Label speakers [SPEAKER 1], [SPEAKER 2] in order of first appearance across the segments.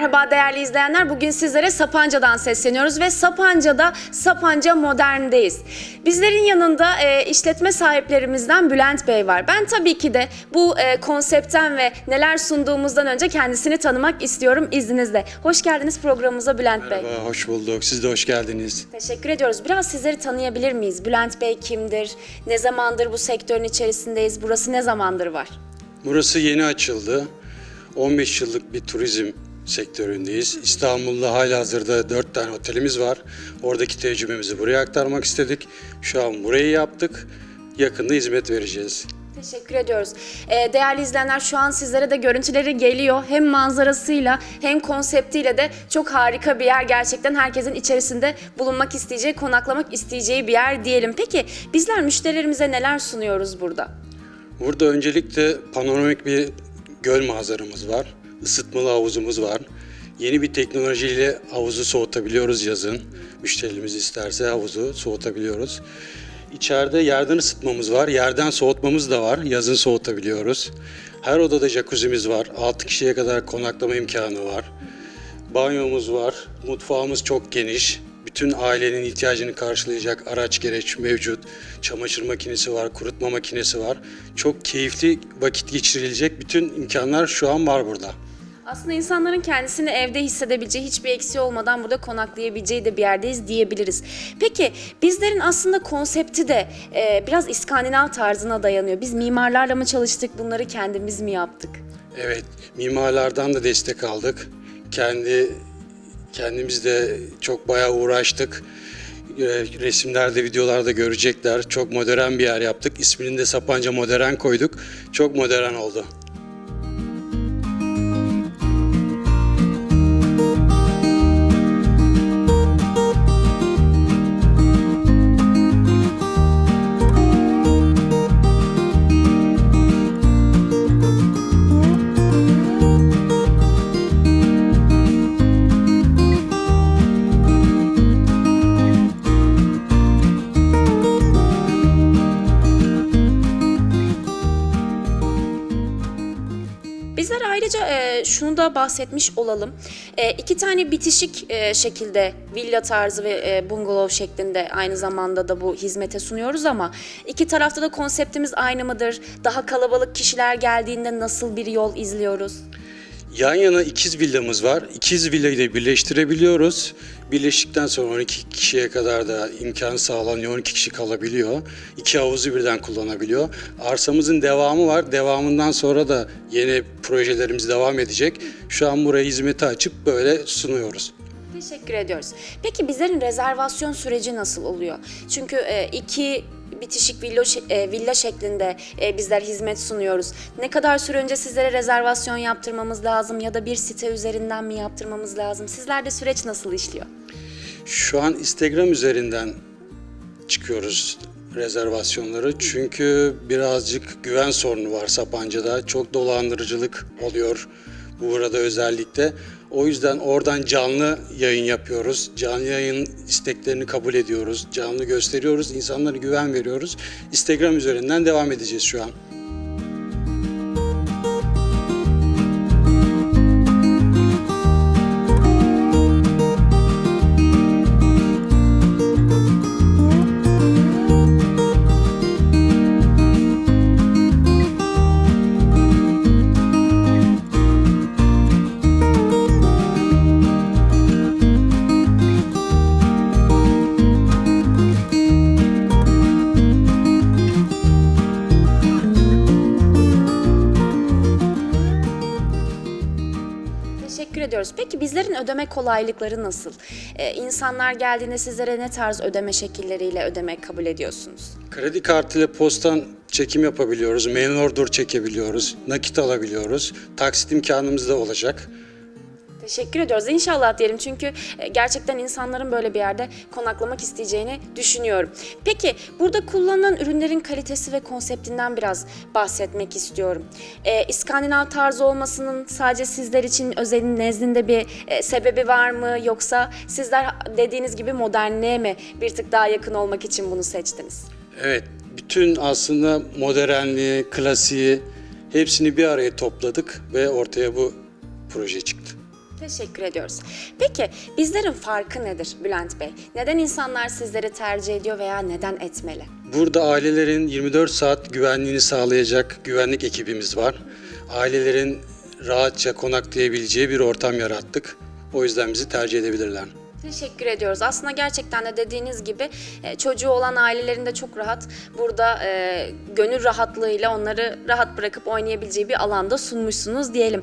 [SPEAKER 1] Merhaba değerli izleyenler. Bugün sizlere Sapanca'dan sesleniyoruz ve Sapanca'da Sapanca Modern'deyiz. Bizlerin yanında e, işletme sahiplerimizden Bülent Bey var. Ben tabii ki de bu e, konseptten ve neler sunduğumuzdan önce kendisini tanımak istiyorum izninizle. Hoş geldiniz programımıza Bülent Bey.
[SPEAKER 2] Merhaba, hoş bulduk. Siz de hoş geldiniz.
[SPEAKER 1] Teşekkür ediyoruz. Biraz sizleri tanıyabilir miyiz? Bülent Bey kimdir? Ne zamandır bu sektörün içerisindeyiz? Burası ne zamandır var?
[SPEAKER 2] Burası yeni açıldı. 15 yıllık bir turizm sektöründeyiz. İstanbul'da halihazırda 4 tane otelimiz var. Oradaki tecrübemizi buraya aktarmak istedik. Şu an burayı yaptık. Yakında hizmet vereceğiz.
[SPEAKER 1] Teşekkür ediyoruz. Ee, değerli izleyenler şu an sizlere de görüntüleri geliyor. Hem manzarasıyla hem konseptiyle de çok harika bir yer. Gerçekten herkesin içerisinde bulunmak isteyeceği, konaklamak isteyeceği bir yer diyelim. Peki bizler müşterilerimize neler sunuyoruz burada?
[SPEAKER 2] Burada öncelikle panoramik bir göl manzaramız var. Isıtmalı havuzumuz var. Yeni bir teknolojiyle havuzu soğutabiliyoruz yazın. Müşterilerimiz isterse havuzu soğutabiliyoruz. İçeride yerden ısıtmamız var. Yerden soğutmamız da var. Yazın soğutabiliyoruz. Her odada jacuzzi'miz var. 6 kişiye kadar konaklama imkanı var. Banyomuz var. Mutfağımız çok geniş. Bütün ailenin ihtiyacını karşılayacak araç gereç mevcut. Çamaşır makinesi var, kurutma makinesi var. Çok keyifli vakit geçirilecek bütün imkanlar şu an var burada.
[SPEAKER 1] Aslında insanların kendisini evde hissedebileceği, hiçbir eksiği olmadan burada konaklayabileceği de bir yerdeyiz diyebiliriz. Peki bizlerin aslında konsepti de e, biraz İskandinav tarzına dayanıyor. Biz mimarlarla mı çalıştık, bunları kendimiz mi yaptık?
[SPEAKER 2] Evet, mimarlardan da destek aldık. Kendi kendimiz de çok bayağı uğraştık. Ee, Resimlerde, videolarda görecekler. Çok modern bir yer yaptık. İsmini de Sapanca Modern koyduk. Çok modern oldu.
[SPEAKER 1] Da bahsetmiş olalım. E, iki tane bitişik e, şekilde villa tarzı ve e, bungalov şeklinde aynı zamanda da bu hizmete sunuyoruz ama iki tarafta da konseptimiz aynı mıdır? Daha kalabalık kişiler geldiğinde nasıl bir yol izliyoruz?
[SPEAKER 2] Yan yana ikiz villamız var. İkiz villayı da birleştirebiliyoruz. Birleştikten sonra 12 kişiye kadar da imkan sağlanıyor. 12 kişi kalabiliyor. İki havuzu birden kullanabiliyor. Arsamızın devamı var. Devamından sonra da yeni projelerimiz devam edecek. Şu an buraya hizmeti açıp böyle sunuyoruz.
[SPEAKER 1] Teşekkür ediyoruz. Peki bizlerin rezervasyon süreci nasıl oluyor? Çünkü e, iki bitişik villa, e, villa şeklinde e, bizler hizmet sunuyoruz. Ne kadar süre önce sizlere rezervasyon yaptırmamız lazım ya da bir site üzerinden mi yaptırmamız lazım? Sizlerde süreç nasıl işliyor?
[SPEAKER 2] Şu an Instagram üzerinden çıkıyoruz rezervasyonları. Çünkü birazcık güven sorunu var Sapanca'da. Çok dolandırıcılık oluyor burada özellikle. O yüzden oradan canlı yayın yapıyoruz. Canlı yayın isteklerini kabul ediyoruz. Canlı gösteriyoruz. İnsanlara güven veriyoruz. Instagram üzerinden devam edeceğiz şu an.
[SPEAKER 1] Ediyoruz. Peki bizlerin ödeme kolaylıkları nasıl? Ee, insanlar geldiğinde sizlere ne tarz ödeme şekilleriyle ödeme kabul ediyorsunuz?
[SPEAKER 2] Kredi kartıyla postan çekim yapabiliyoruz. Mail order çekebiliyoruz. Nakit alabiliyoruz. Taksit imkanımız da olacak.
[SPEAKER 1] Teşekkür ediyoruz. İnşallah diyelim çünkü e, gerçekten insanların böyle bir yerde konaklamak isteyeceğini düşünüyorum. Peki burada kullanılan ürünlerin kalitesi ve konseptinden biraz bahsetmek istiyorum. E, İskandinav tarzı olmasının sadece sizler için özelin nezdinde bir e, sebebi var mı? Yoksa sizler dediğiniz gibi modernliğe mi bir tık daha yakın olmak için bunu seçtiniz?
[SPEAKER 2] Evet, bütün aslında modernliği, klasiği hepsini bir araya topladık ve ortaya bu proje çıktı.
[SPEAKER 1] Teşekkür ediyoruz. Peki bizlerin farkı nedir Bülent Bey? Neden insanlar sizleri tercih ediyor veya neden etmeli?
[SPEAKER 2] Burada ailelerin 24 saat güvenliğini sağlayacak güvenlik ekibimiz var. Ailelerin rahatça konaklayabileceği bir ortam yarattık. O yüzden bizi tercih edebilirler.
[SPEAKER 1] Teşekkür ediyoruz. Aslında gerçekten de dediğiniz gibi e, çocuğu olan ailelerin de çok rahat burada e, gönül rahatlığıyla onları rahat bırakıp oynayabileceği bir alanda sunmuşsunuz diyelim.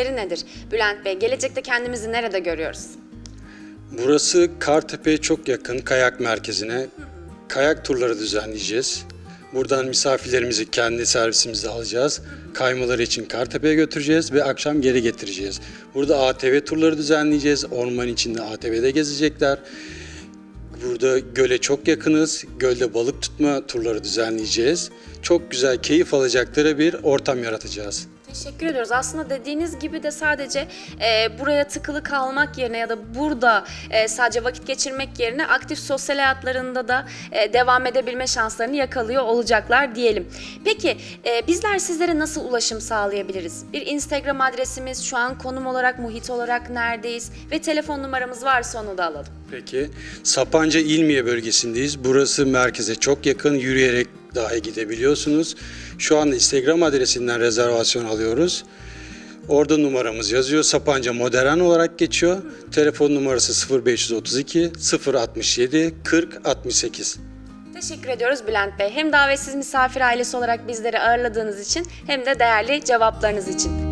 [SPEAKER 1] Hedefleri nedir Bülent Bey? Gelecekte kendimizi nerede görüyoruz?
[SPEAKER 2] Burası Kartepe'ye çok yakın kayak merkezine. Kayak turları düzenleyeceğiz. Buradan misafirlerimizi kendi servisimizde alacağız. Kaymaları için Kartepe'ye götüreceğiz ve akşam geri getireceğiz. Burada ATV turları düzenleyeceğiz. Orman içinde ATV'de gezecekler. Burada göle çok yakınız. Gölde balık tutma turları düzenleyeceğiz. Çok güzel, keyif alacakları bir ortam yaratacağız.
[SPEAKER 1] Teşekkür ediyoruz. Aslında dediğiniz gibi de sadece e, buraya tıkılı kalmak yerine ya da burada e, sadece vakit geçirmek yerine aktif sosyal hayatlarında da e, devam edebilme şanslarını yakalıyor olacaklar diyelim. Peki e, bizler sizlere nasıl ulaşım sağlayabiliriz? Bir Instagram adresimiz, şu an konum olarak, muhit olarak neredeyiz ve telefon numaramız varsa onu da alalım.
[SPEAKER 2] Peki. Sapanca İlmiye bölgesindeyiz. Burası merkeze çok yakın. Yürüyerek dahi gidebiliyorsunuz. Şu anda Instagram adresinden rezervasyon alıyoruz. Orada numaramız yazıyor. Sapanca Modern olarak geçiyor. Telefon numarası 0532 067 40 68.
[SPEAKER 1] Teşekkür ediyoruz Bülent Bey. Hem davetsiz misafir ailesi olarak bizleri ağırladığınız için hem de değerli cevaplarınız için.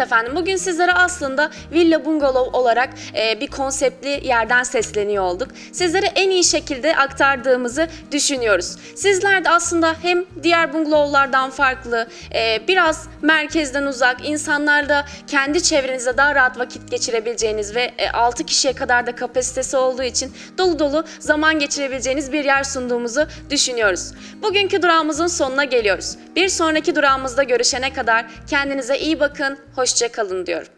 [SPEAKER 1] Efendim. Bugün sizlere aslında Villa Bungalov olarak e, bir konseptli yerden sesleniyor olduk. Sizlere en iyi şekilde aktardığımızı düşünüyoruz. Sizler de aslında hem diğer bungalovlardan farklı, e, biraz merkezden uzak, insanlarla kendi çevrenizde daha rahat vakit geçirebileceğiniz ve e, 6 kişiye kadar da kapasitesi olduğu için dolu dolu zaman geçirebileceğiniz bir yer sunduğumuzu düşünüyoruz. Bugünkü durağımızın sonuna geliyoruz. Bir sonraki durağımızda görüşene kadar kendinize iyi bakın, hoşça kalın diyorum.